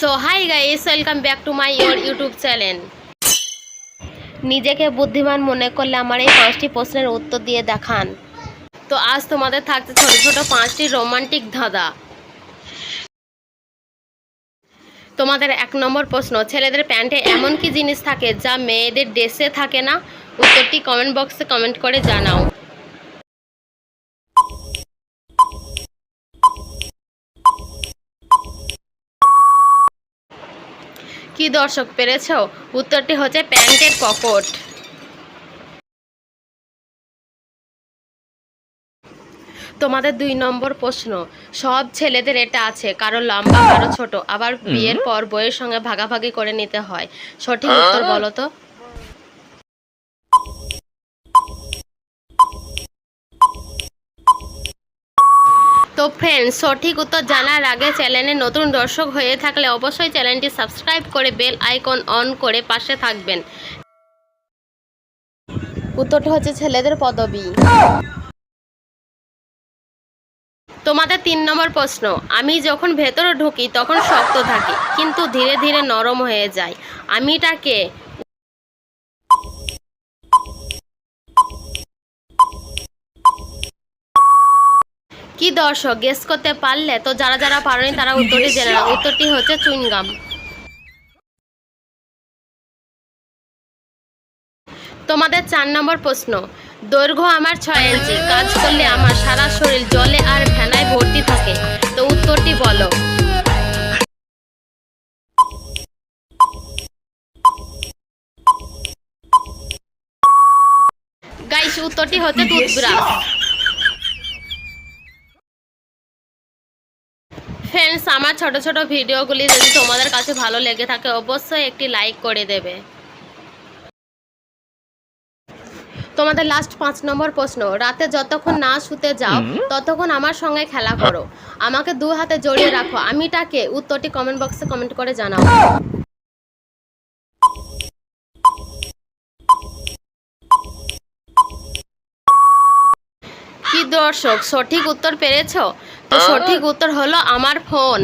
So hi guys welcome back to my your YouTube channel নিজেকে বুদ্ধিমান মনে করলে আমার এই পাঁচটি প্রশ্নের উত্তর দিয়ে দেখান। তো আজ তোমাদের থাকছে ছোট ছোট পাঁচটি রোমান্টিক ধাঁধা। তোমাদের এক নম্বর প্রশ্ন, ছেলেদের প্যান্টে এমন কি জিনিস থাকে যা মেয়েদের ড্রেসে থাকে না? উত্তরটি কমেন্ট বক্সে কমেন্ট করে জানাও। কি দর্শক পেরেছ? উত্তরটি হচ্ছে প্যান্টের পকট তোমাদের দুই নম্বর প্রশ্ন সব ছেলেদের এটা আছে কারও লম্বা কারও ছোট আবার বিয়ের পর বইয়ের সঙ্গে ভাগাভাগি করে নিতে হয়। সঠিক উত্তর বলো তো। তো ফ্রেন্ড সঠিক উত্তর জানার আগে চ্যানেলে নতুন দর্শক হয়ে থাকলে অবশ্যই চ্যানেলটি সাবস্ক্রাইব করে বেল আইকন অন করে পাশে থাকবেন। উত্তরটা হচ্ছে ছেলেদের পদবি। তোমাদের তিন নম্বর প্রশ্ন, আমি যখন ভেতরে ঢুকি তখন শক্ত থাকি, কিন্তু ধীরে ধীরে নরম হয়ে যায় আমিটাকে দর্শক গেস করতে পারলে তো যারা যারা পারেনি তারা উত্তরটি জেনে নাও। উত্তরটি হচ্ছে চুইংগাম। তোমাদের চার নম্বর প্রশ্ন দৈর্ঘ্য আমার ছয় ইঞ্চি কাজ করলে আমার সারা শরীর জলে আর ফেনায় ভর্তি থাকে। তো উত্তরটি বলো। গাইস উত্তরটি হচ্ছে টুথব্রাশ। ফ্রেন্ডস আমার ছোট ছোট ভিডিওগুলি যদি তোমাদের কাছে ভালো লেগে থাকে অবশ্যই একটি লাইক করে দেবে। তোমাদের লাস্ট পাঁচ নম্বর প্রশ্ন রাতে যতক্ষণ না শুতে যাও ততক্ষণ আমার সঙ্গে খেলা করো। আমাকে দু হাতে জড়িয়ে রাখো। আমি তাকে উত্তরটি কমেন্ট বক্সে কমেন্ট করে জানাও কি দর্শক? সঠিক উত্তর পেরেছ? তো সঠিক উত্তর হলো আমার ফোন।